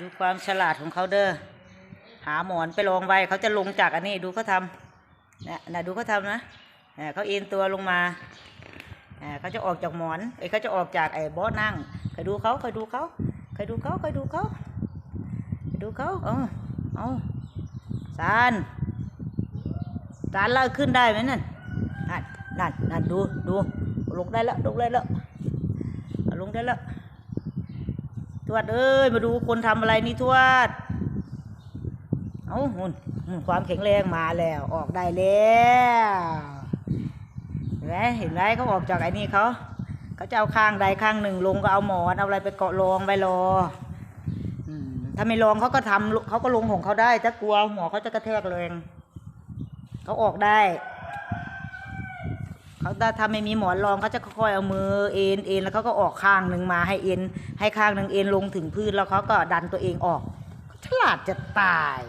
ดูความฉลาดของเขาเด้อ หาหมอนไปลองไว้เขาจะลงจากอันนี้ดูเขาทำนะนะดูเขาทำนะเนี่ยเขาเอ็นตัวลงมาอ่าเขาจะออกจากหมอนเอ้เขาจะออกจากไอ้บาะนั่งเคยดูเขาเคยดูเขาเคยดูเขาเคยดูเขาเคยดูเขาเออเอาสารสารเล่าขึ้นได้ไหมนั่นนั่นนั่นนั่นดูดูลงได้แล้วลงได้แล้วลงได้แล้ว ทวดเอ้ยมาดูคนทำอะไรนี่ทวด เอาหุ่นความแข็งแรงมาแล้วออกได้แล้วเห็นไหมเห็นไหมเขาออกจากไอ้นี่เขาเขาจะเอาข้างใดข้างหนึ่งลงก็เอาหมอนเอาอะไรไปเกาะรองไว้รอถ้าไม่ลองเขาก็ทำเขาก็ลงของเขาได้ถ้ากลัวหัวเขาจะกระแทกแรงเขาออกได้ เขาถ้าไม่มีหมอนรองเขาจะค่อยๆเอามือเอ็นเอ็นแล้วเขาก็ออกข้างหนึ่งมาให้เอ็นให้ข้างหนึ่งเอ็นลงถึงพื้นแล้วเขาก็ดันตัวเองออก ฉลาดจะตาย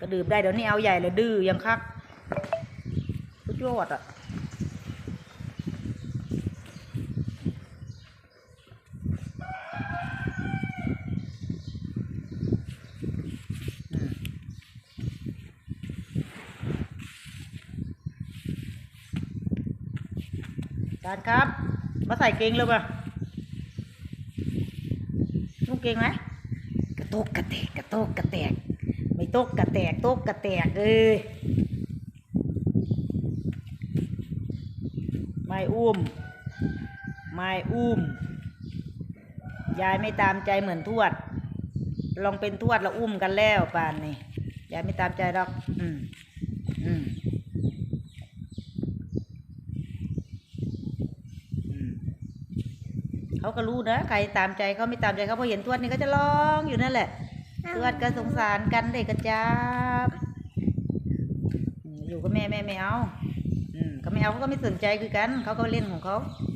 ก็ดื่มได้เดี๋ยวนี้เอาใหญ่เลยดื้อยังคักสุดยอดอะ จานครับ มาใส่เกงเลยป่ะนุ่งเกงไหมกระโตกกระแตกกระโตกกระแตก ไม่โตกกระแตกโตกกระแตกเอ้ยไม่อุ้ม ไม่อุ้ม ยายไม่ตามใจเหมือนทวด ลองเป็นทวดแล้วอุ้มกันแล้วป่านนี่ยายไม่ตามใจหรอก อืมอืม อืม เขาก็รู้นะใครตามใจเขาไม่ตามใจเขาพอเห็นทวดนี่ก็จะร้องอยู่นั่นแหละทวดก็สงสารกันเด็กกระจับอืมอยู่กับแม่แม่ไม่เอาอืมเขาไม่เอาเขาก็ไม่สนใจคือกันเขาก็เล่นของเขาอ